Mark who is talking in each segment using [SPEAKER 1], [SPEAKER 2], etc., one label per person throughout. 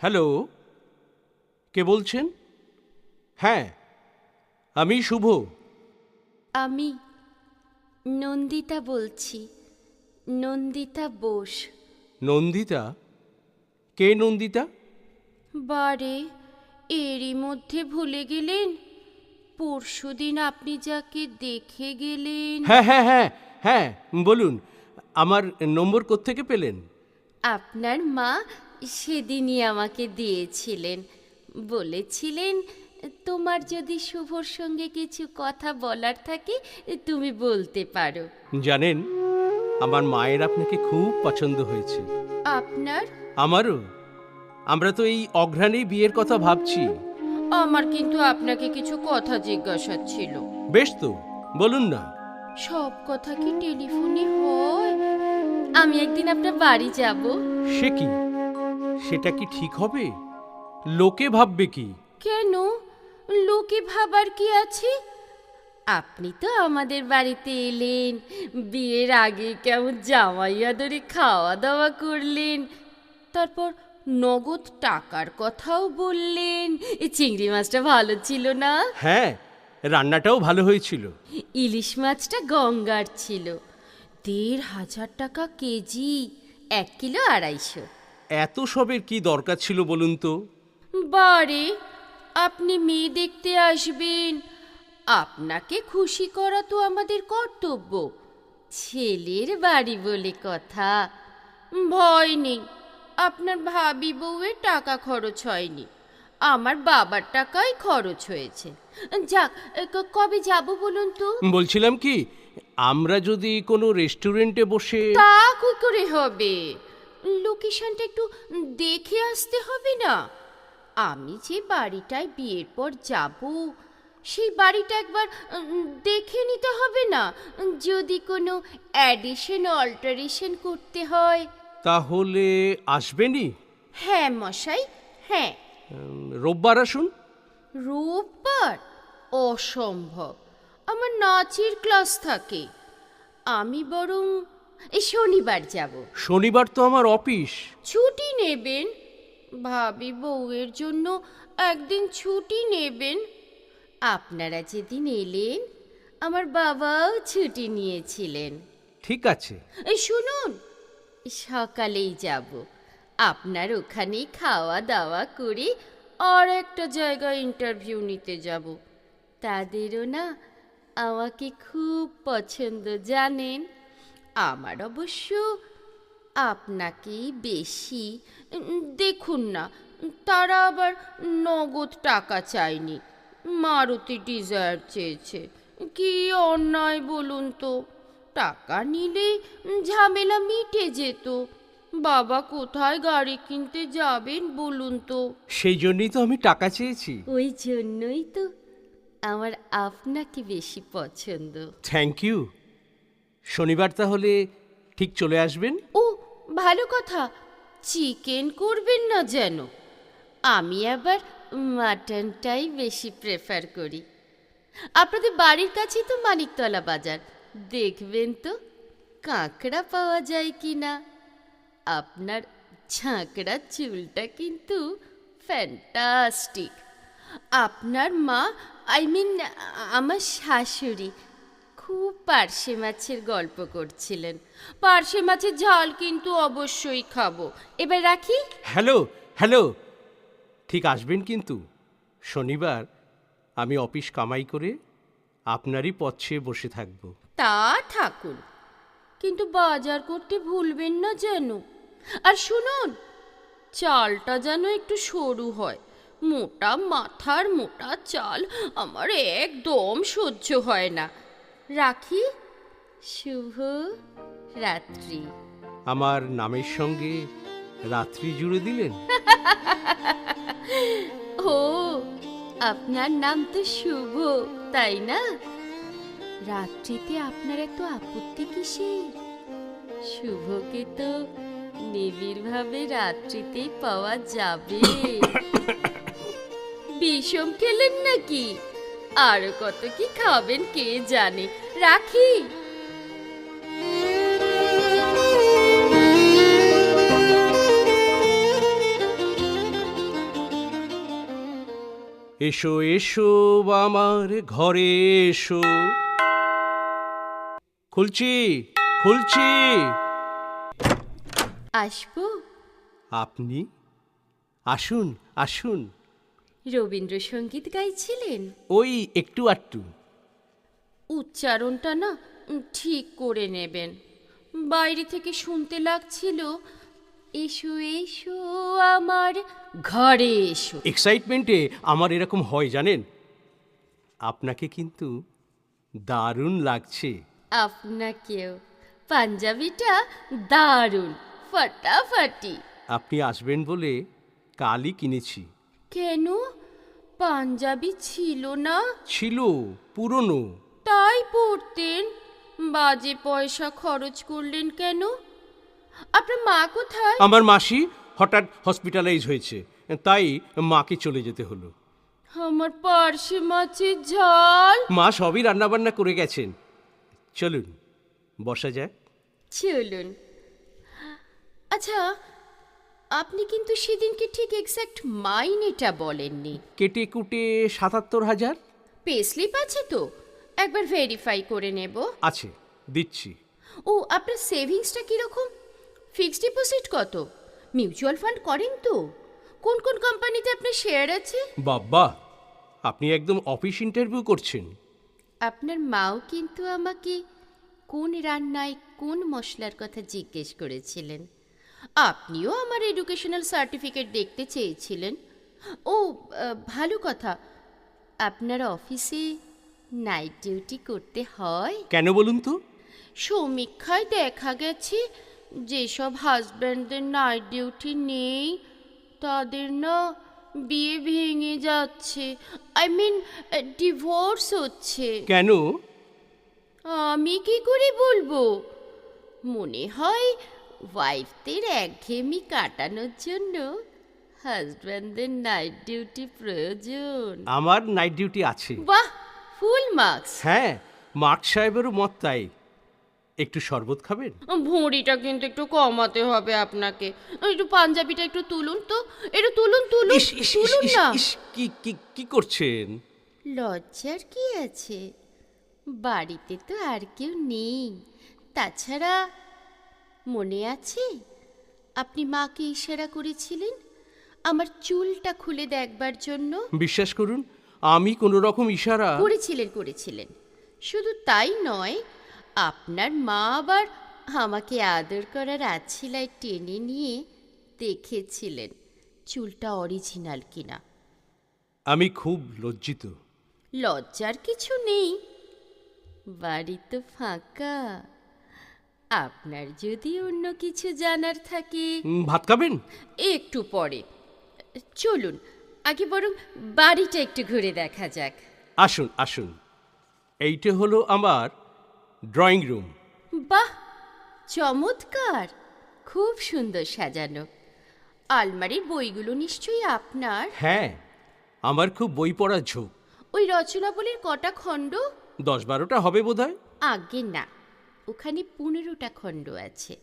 [SPEAKER 1] Hello কে বলছেন? হ্যাঁ আমি শুভ।
[SPEAKER 2] আমি নন্দিতা বলছি নন্দিতা বোস।
[SPEAKER 1] নন্দিতা? কে নন্দিতা?
[SPEAKER 2] বারে এরই মধ্যে ভুলে গেলেন? পরশুদিন আপনি যাকে দেখে গেলেন।
[SPEAKER 1] হ্যাঁ হ্যাঁ হ্যাঁ হ্যাঁ বলুন আমার নম্বর কোত্থেকে পেলেন?
[SPEAKER 2] আপনার মা সেদিনই আমাকে দিয়েছিলেন। বলেছিলেন তোমার যদি শুভর সঙ্গে কিছু কথা বলার থাকে তুমি বলতে পারো।
[SPEAKER 1] জানেন আমার মায়ের আপনাকে খুব পছন্দ হয়েছে।
[SPEAKER 2] আপনার?
[SPEAKER 1] আমারও। আমরা তো এই অঘ্রাণেই বিয়ের কথা ভাবছি।
[SPEAKER 2] আমার কিন্তু আপনাকে কিছু কথা জিজ্ঞাসা ছিল
[SPEAKER 1] বেশ তো বলুন না।
[SPEAKER 2] সব কথা কি টেলিফোনে হয়? আমি একদিন আপনার বাড়ি যাব।
[SPEAKER 1] সে কি? সেটা কি ঠিক হবে? লোকে ভাববে কি?
[SPEAKER 2] কেন? লোকে ভাবার কি আছে? আপনি তো আমাদের বাড়িতে এলেন বিয়ের আগে কেমন জামাই আদরে খাওয়া দাওয়া করলেন তারপর নগদ টাকার কথাও বললেন। এই চিংড়ি মাছটা ভালো ছিল না?
[SPEAKER 1] হ্যাঁ রান্নাটাও ভালো হয়েছিল।
[SPEAKER 2] ইলিশ মাছটা গঙ্গার ছিল। দেড় হাজার টাকা কেজি এক কিলো আড়াইশো।
[SPEAKER 1] এত সবের কি দরকার ছিল বলুন তো?
[SPEAKER 2] বারে আপনি মেয়ে দেখতে আসবেন। আপনাকে খুশি করা তো আমাদের কর্তব্য। ছেলের বাড়ি বলে কথা। ভয় নেই আপনার ভাবি বউয়ের টাকা খরচ হয়নি। আমার বাবার টাকাই খরচ হয়েছে। যাক কবে যাব বলুন তো?
[SPEAKER 1] বলছিলাম কি আমরা যদি কোনো রেস্টুরেন্টে বসে
[SPEAKER 2] তা কই করে হবে? লোকেশনটা একটু দেখে আসতে হবে না? আমি যে বাড়িটায় বিয়ের পর যাব সেই বাড়িটা একবার দেখে নিতে হবে না? যদি কোনো অ্যাডিশন অল্টারেশন করতে হয়।
[SPEAKER 1] তাহলে আসবেনই?
[SPEAKER 2] হ্যাঁ মশাই হ্যাঁ।
[SPEAKER 1] রোববার আসুন।
[SPEAKER 2] রোববার? অসম্ভব। আমার নাচের ক্লাস থাকে। আমি বরং এই শনিবার যাব।
[SPEAKER 1] শনিবার তো আমার অফিস।
[SPEAKER 2] ছুটি নেবেন? ভাবি বউয়ের জন্য একদিন ছুটি নেবেন। আপনারা যেদিন এলেন আমার বাবাও ছুটি নিয়েছিলেন।
[SPEAKER 1] ঠিক আছে।
[SPEAKER 2] এই শুনুন সকালেই যাব। আপনার ওখানেই খাওয়া দাওয়া করে আর একটা জায়গায় ইন্টারভিউ নিতে যাব। তাদেরও না আমাকে খুব পছন্দ জানেন? আমার অবশ্য আপনাকেই বেশি। দেখুন না তারা আবার নগদ টাকা চায়নি। মারুতি ডিজায়ার চেয়েছে। কি অন্যায় বলুন তো? টাকা নিলে ঝামেলা মিটে যেত। বাবা কোথায় গাড়ি কিনতে যাবেন বলুন তো?
[SPEAKER 1] সেই জন্যই তো আমি টাকা চেয়েছি।
[SPEAKER 2] ওই জন্যই তো আমার আপনাকে বেশি পছন্দ।
[SPEAKER 1] Thank you. শনিবার তাহলে ঠিক চলে আসবেন?
[SPEAKER 2] ও, ভালো কথা। চিকেন করবেন না যেন। আমি আবার মাটনটাই বেশি প্রেফার করি। আপনাদের বাড়ির কাছেই তো মানিকতলা বাজার। দেখবেন তো কাঁকড়া পাওয়া যায় কি না আপনার ঝাঁকড়া চুলটা কিন্তু ফ্যান্টাস্টিক। আপনার মা, আই মিন আমার শাশুড়ি খুব পার্শে মাছের গল্প করছিলেন। পার্শে মাছের ঝাল কিন্তু অবশ্যই খাব। এবার রাখি?
[SPEAKER 1] Hello hello. ঠিক আসবেন কিন্তু। শনিবার আমি অফিস কামাই করে আপনারই পথে বসে থাকব।
[SPEAKER 2] তা থাকুন। কিন্তু বাজার করতে ভুলবেন না যেন। আর শুনুন চালটা যেন একটু সরু হয়। মোটা মাথার মোটা চাল আমার একদম সহ্য হয় না। রাখি শুভ রাত্রি।
[SPEAKER 1] আমার নামের সঙ্গে রাত্রি জুড়ে দিলেন?
[SPEAKER 2] ও আপনার নাম তো শুভ তাই না? রাত্রিতে আপনার এত আপত্তি কিসে শুভকে তো নিবিড়ভাবে রাত্রিতেই পাওয়া যাবে। বিষম খেলেন নাকি? আরও কত কি খাবেন কে জানে? রাখি।
[SPEAKER 1] এসো এসো আমার ঘরে এসো। খুলছি খুলছি।
[SPEAKER 2] আসব?
[SPEAKER 1] আপনি? আসুন আসুন।
[SPEAKER 2] রবীন্দ্রসঙ্গীত গাইছিলেন?
[SPEAKER 1] ওই একটু আটটু।
[SPEAKER 2] উচ্চারণটা না ঠিক করে নেবেন। বাইরে থেকে শুনতে লাগছিল এসো এসো আমার ঘরে এসো।
[SPEAKER 1] এক্সাইটমেন্টে আমার এরকম হয় জানেন? আপনাকে কিন্তু দারুণ লাগছে।
[SPEAKER 2] আপনাকেও। পাঞ্জাবিটা দারুণ ফাটাফাটি।
[SPEAKER 1] আপনি আসবেন বলে কালই কিনেছি।
[SPEAKER 2] কেন? পাঞ্জাবি ছিল না।
[SPEAKER 1] ছিল পুরনো।
[SPEAKER 2] তাই পড়তেন। বাজে পয়সা খরচ করলেন কেন? আপনার মা কোথায়?
[SPEAKER 1] আমার মাসি হঠাৎ হসপিটালাইজ হয়েছে তাই মাকে চলে যেতে হলো।
[SPEAKER 2] আমার পার্শে মাছের ঝাল।
[SPEAKER 1] মা সবই রান্নাবান্না করে গেছেন। চলুন বসা যাক।
[SPEAKER 2] চলুন। আচ্ছা আপনি কিন্তু সেদিনকে ঠিক এক্স্যাক্ট মাইনেটা বলেননি।
[SPEAKER 1] কেটে কুটে সাতাত্তর হাজার?
[SPEAKER 2] পে স্লিপ আছে তো? একবার ভেরিফাই করে নেব।
[SPEAKER 1] আছে দিচ্ছি।
[SPEAKER 2] ও আপনার সেভিংসটা কীরকম? ফিক্সড ডিপোজিট কত? মিউচুয়াল ফান্ড করেন তো? কোন কোন কোম্পানিতে আপনার শেয়ার আছে?
[SPEAKER 1] বাবা আপনি একদম অফিস ইন্টারভিউ করছেন।
[SPEAKER 2] আপনার মাও কিন্তু আমাকে কোন রান্নায় কোন মশলার কথা জিজ্ঞেস করেছিলেন? আপনিও আমার এডুকেশনাল সার্টিফিকেট দেখতে চেয়েছিলেন। ও ভালো কথা। আপনার অফিসে নাইট ডিউটি করতে হয়?
[SPEAKER 1] কেন বলুন তো?
[SPEAKER 2] সমীক্ষায় দেখা গেছে যেসব হাজব্যান্ডদের নাইট ডিউটি নেই তাদের না বিয়ে ভেঙে যাচ্ছে। আই মিন ডিভোর্স হচ্ছে।
[SPEAKER 1] কেন?
[SPEAKER 2] আমি কি করে বলব? মনে হয় ওয়াইফদের একঘেয়েমি কাটানোর জন্য হাজব্যান্ডদের নাইট ডিউটি প্রয়োজন।
[SPEAKER 1] আমার নাইট ডিউটি আছে।
[SPEAKER 2] বাহ ফুল মার্কস
[SPEAKER 1] হ্যাঁ মার্ক সাহেবেরও মত তাই। একটু শরবত খাবেন?
[SPEAKER 2] ভুঁড়িটা কিন্তু একটু কমাতে হবে আপনাকে। একটু পাঞ্জাবিটা একটু তুলুন তো। একটু তুলুন তুলুন তুলুন না।
[SPEAKER 1] কি কি কি করছেন?
[SPEAKER 2] লজ্জার কি আছে? বাড়িতে তো আর কেউ নেই। তাছাড়া মনে আছে? আপনি মাকে ইশারা করেছিলেন? আমার চুলটা খুলে দেখবার জন্য?
[SPEAKER 1] বিশ্বাস করুন আমি কোনো রকম ইশারা
[SPEAKER 2] করেছিলেন করেছিলেন। শুধু তাই নয় আপনার মা আবার আমাকে আদর করার আছিলায় টেনে নিয়ে দেখেছিলেন চুলটা অরিজিনাল কিনা।
[SPEAKER 1] আমি খুব লজ্জিত।
[SPEAKER 2] লজ্জার কিছু নেই। বাড়ি তো ফাঁকা। আপনার যদি অন্য কিছু জানার থাকে।
[SPEAKER 1] ভাত খাবেন?
[SPEAKER 2] একটু পরে। চলুন আগে বরং বাড়িটা একটু ঘুরে দেখা যাক।
[SPEAKER 1] আসুন আসুন। এইটা হলো আমার ড্রয়িং রুম
[SPEAKER 2] বাহ চমৎকার! খুব সুন্দর সাজানো। আলমারির বইগুলো নিশ্চয়ই আপনার?
[SPEAKER 1] হ্যাঁ আমার খুব বই পড়ার ঝোঁক।
[SPEAKER 2] ওই রচনাবলীর কটা খণ্ড?
[SPEAKER 1] দশ বারোটা হবে বোধহয়।
[SPEAKER 2] আগে না। ওখানে পনেরোটা খণ্ড আছে।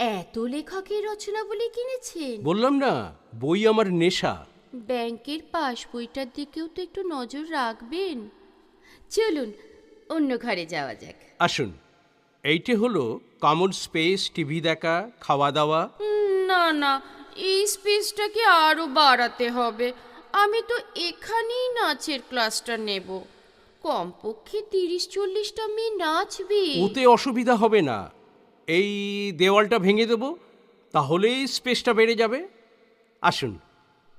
[SPEAKER 2] এত লেখকের রচনাবলী কিনেছেন?
[SPEAKER 1] বললাম না বই আমার নেশা।
[SPEAKER 2] ব্যাংকের পাস বইটার দিকেও তো একটু নজর রাখবেন। চলুন অন্য ঘরে যাওয়া যাক।
[SPEAKER 1] আসুন এইটা হলো কমন স্পেস টিভি দেখা খাওয়া দাওয়া।
[SPEAKER 2] না না এই স্পেসটাকে আরও বাড়াতে হবে। আমি তো এখানেই নাচের ক্লাসটা নেব। কমপক্ষে তিরিশ চল্লিশটা মেয়ে নাচবে।
[SPEAKER 1] ওতে অসুবিধা হবে না। এই দেওয়ালটা ভেঙে দেব তাহলেই স্পেসটা বেড়ে যাবে। আসুন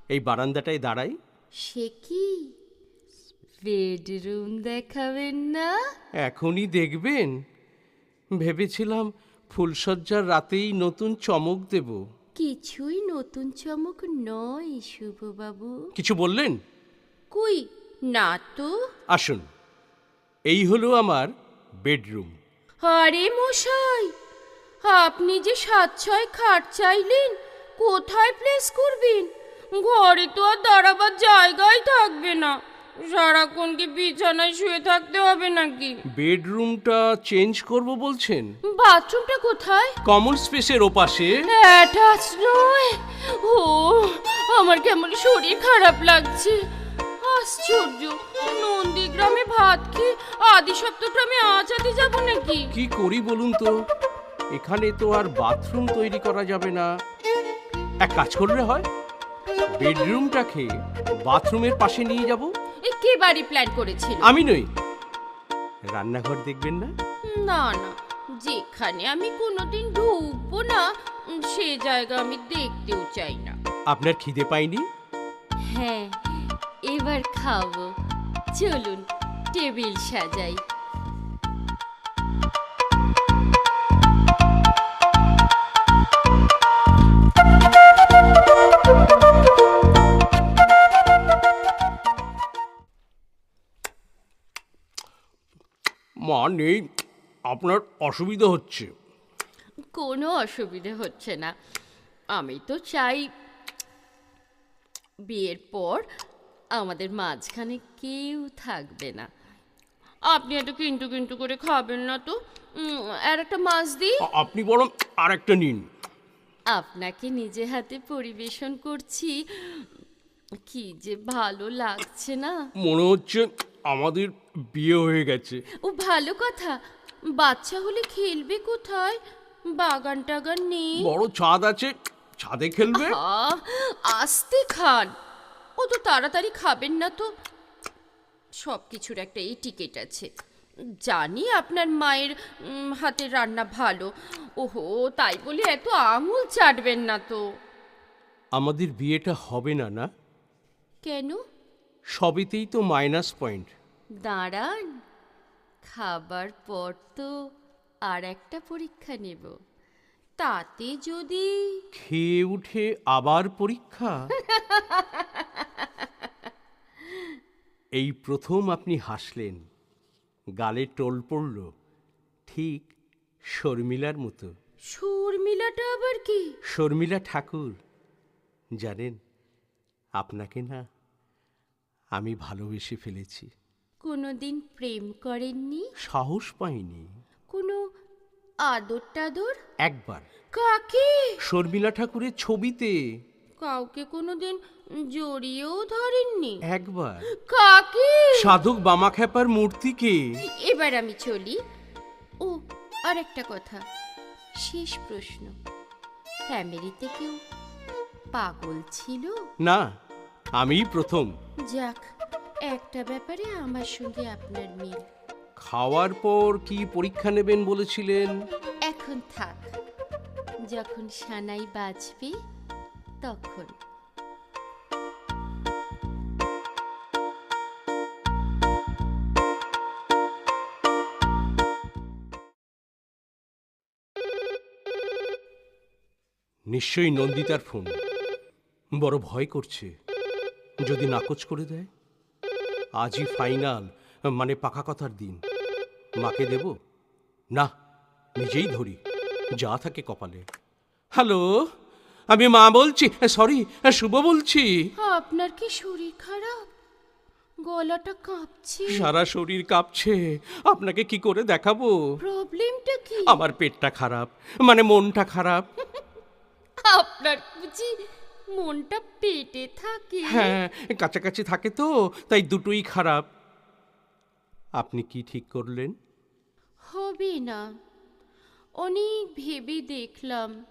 [SPEAKER 1] এই বারান্দাটায় দাঁড়াই।
[SPEAKER 2] সে কি? বেডরুম দেখাবেন না?
[SPEAKER 1] এখনই দেখবেন। ভেবেছিলাম ফুলসজ্জার রাতেই নতুন চমক দেব।
[SPEAKER 2] কিছুই নতুন চমক নয় শুভবাবু।
[SPEAKER 1] কিছু বললেন?
[SPEAKER 2] কই? না তো।
[SPEAKER 1] আসুন। এই হলো আমার বেডরুম।
[SPEAKER 2] আরে মশাই আপনি যে সাত ছয় খাট চাইলেন কোথায় প্লেস করবেন? ঘরে তো আর দাঁড়াবার জায়গাই থাকবে না। সারাক্ষণ কি বিছানায় শুয়ে থাকতে হবে নাকি?
[SPEAKER 1] বেডরুমটা চেঞ্জ করব বলছেন?
[SPEAKER 2] বাথরুমটা কোথায়?
[SPEAKER 1] কমন স্পেসের ওপাশে।
[SPEAKER 2] অ্যাটাচ নয়। ও আমার কেমন শরীর খারাপ লাগছে। আশ্চর্য। নন্দীগ্রামে ভাত খেয়ে আদি সপ্তগ্রামে আজাদি যাব নাকি?
[SPEAKER 1] কি করি বলুন তো? এখানে তো আর বাথরুম তৈরি করা যাবে না। এক কাজ করলে হয় বেডরুমটাকে বাথরুমের পাশে নিয়ে যাব।
[SPEAKER 2] এ কে বাড়ি প্ল্যান করেছিল?
[SPEAKER 1] আমি নই। রান্নাঘর দেখবেন না?
[SPEAKER 2] না না যেখানে আমি কোনোদিন ঢুকবো না সে জায়গা আমি দেখতেও চাই না।
[SPEAKER 1] আপনার খিদে পাইনি?
[SPEAKER 2] হ্যাঁ এবার খাব। চলুন টেবিল সাজাই।
[SPEAKER 1] মা নেই। আপনার অসুবিধা হচ্ছে।
[SPEAKER 2] কোনো অসুবিধে হচ্ছে না। আমি তো চাই বিয়ের পর আমাদের মাঝখানে কেউ থাকবে না। আপনি একটু কিন্তু কিন্তু করে খাবেন না তো। আর একটা মাছ দিই?
[SPEAKER 1] আপনি বরং আর একটা নিন।
[SPEAKER 2] আপনাকে নিজে হাতে পরিবেশন করছি। কি যে ভালো লাগছে না।
[SPEAKER 1] মনে হচ্ছে আমাদের বিয়ে হয়ে গেছে।
[SPEAKER 2] ও ভালো কথা। বাচ্চা হলে খেলবে কোথায়? বাগান টাগান নেই।
[SPEAKER 1] বড় ছাদ আছে। ছাদে খেলবে?
[SPEAKER 2] আস্তে খান। ও তো তাড়াতাড়ি খাবেন না তো। সব কিছুর একটা এই টিকিট আছে। জানি আপনার মায়ের হাতের রান্না ভালো। ওহো তাই বলে এত আঙুল চাটবেন না তো।
[SPEAKER 1] আমাদের বিয়েটা হবে না না?
[SPEAKER 2] কেন?
[SPEAKER 1] সবেতেই তো মাইনাস পয়েন্ট
[SPEAKER 2] দাঁড়ান খাবার পর তো আর একটা পরীক্ষা নেব। তাতে যদি
[SPEAKER 1] খেয়ে উঠে আবার পরীক্ষা? এই প্রথম আপনি হাসলেন গালে টোল পড়ল ঠিক শর্মিলার মতো।
[SPEAKER 2] শর্মিলাটা আবার কি?
[SPEAKER 1] শর্মিলা ঠাকুর জানেন আপনাকে না আমি ভালোবেসে ফেলেছি।
[SPEAKER 2] কোনোদিন প্রেম করেননি?
[SPEAKER 1] সাহস পাইনি।
[SPEAKER 2] কোনো আদর? টাদর
[SPEAKER 1] একবার।
[SPEAKER 2] কাকে?
[SPEAKER 1] শর্মিলা ঠাকুরের ছবিতে।
[SPEAKER 2] কাউকে কোনোদিন জড়িয়েও ধরেননি।
[SPEAKER 1] একবার।
[SPEAKER 2] কাকে?
[SPEAKER 1] সাধক বামাখ্যাপার মূর্তিকে।
[SPEAKER 2] এবার আমি চলি। ও আর একটা কথা। শেষ প্রশ্ন। ফ্যামিলিতে কেউ পাগল ছিল?
[SPEAKER 1] না আমিই প্রথম।
[SPEAKER 2] যাক একটা ব্যাপারে আমার সঙ্গে আপনার মিল।
[SPEAKER 1] খাওয়ার পর কি পরীক্ষা নেবেন বলেছিলেন?
[SPEAKER 2] এখন থাক। যখন সানাই বাজবে তখন।
[SPEAKER 1] নিশ্চয়ই নন্দিতার ফোন। বড় ভয় করছে। যদি নাকচ করে দেয়? আজই ফাইনাল মানে পাকা কথার দিন। মাকে দেব? না নিজেই ধরি যা থাকে কপালে। হ্যালো আমি মা বলছি সরি শুভ বলছি।
[SPEAKER 2] আপনার কি শরীর খারাপ? গলাটা কাঁপছে।
[SPEAKER 1] সারা শরীর কাঁপছে আপনাকে কি করে দেখাবো?
[SPEAKER 2] প্রবলেমটা কি?
[SPEAKER 1] আমার পেটটা খারাপ মানে মনটা খারাপ।
[SPEAKER 2] আপনার বুঝি মনটা পেটে থাকে।
[SPEAKER 1] হ্যাঁ কাছাকাছি থাকে তো তাই দুটোই খারাপ। আপনি কি ঠিক করলেন?
[SPEAKER 2] হবে না। অনেক ভেবে দেখলাম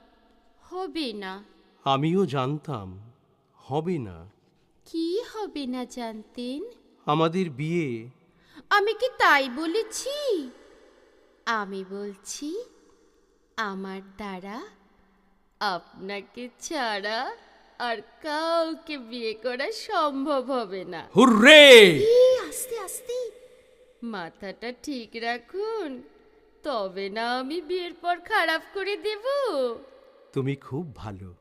[SPEAKER 2] হবে না।
[SPEAKER 1] আমিও জানতাম হবে না।
[SPEAKER 2] কি হবে না জানতেন?
[SPEAKER 1] আমাদের বিয়ে।
[SPEAKER 2] আমি কি তাই বলেছি? আমি বলছি আমার দ্বারা আপনাকে ছাড়া আর কাউকে বিয়ে করা সম্ভব হবে না।
[SPEAKER 1] হুররে!
[SPEAKER 2] আস্তে আস্তে। মাথাটা ঠিক রাখুন। তবে না আমি বিয়ের পর খারাপ করে দেব।
[SPEAKER 1] তুমি খুব ভালো।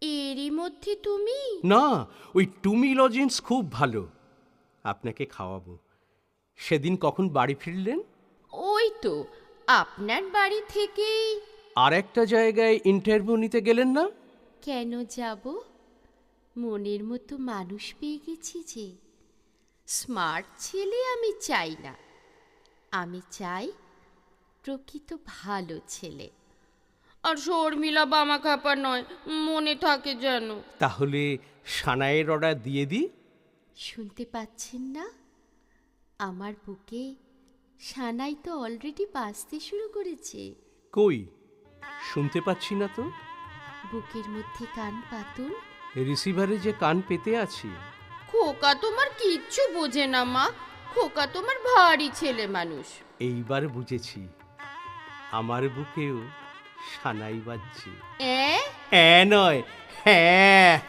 [SPEAKER 2] এরই মধ্যে তুমি?
[SPEAKER 1] না ওই টুমি লজেন্স খুব ভালো। আপনাকে খাওয়াবো। সেদিন কখন বাড়ি ফিরলেন?
[SPEAKER 2] ওই তো আপনার বাড়ি থেকেই।
[SPEAKER 1] আর একটা জায়গায় ইন্টারভিউ নিতে গেলেন না?
[SPEAKER 2] কেন যাব? মনের মতো মানুষ পেয়ে গেছি যে। স্মার্ট ছেলে আমি চাই না। আমি চাই প্রকৃত ভালো ছেলে। আর শর্মিলা বামা খাপা নয় মনে থাকে যেন।
[SPEAKER 1] তাহলে সানায়ের অর্ডার দিয়ে দিই?
[SPEAKER 2] শুনতে পাচ্ছেন না? আমার বুকে সানাই তো অলরেডি বাজতে শুরু করেছে।
[SPEAKER 1] কই? শুনতে পাচ্ছি না তো।
[SPEAKER 2] বুকের মধ্যে কান পাতুন
[SPEAKER 1] রিসিভারে যে কান পেতে আছি।
[SPEAKER 2] খোকা তোমার কিচ্ছু বোঝে না মা। খোকা তোমার ভারী ছেলে মানুষ।
[SPEAKER 1] এইবার বুঝেছি। আমার বুকেও সানাই বাজছে।
[SPEAKER 2] এ?
[SPEAKER 1] হ্যাঁ নয় হ্যাঁ।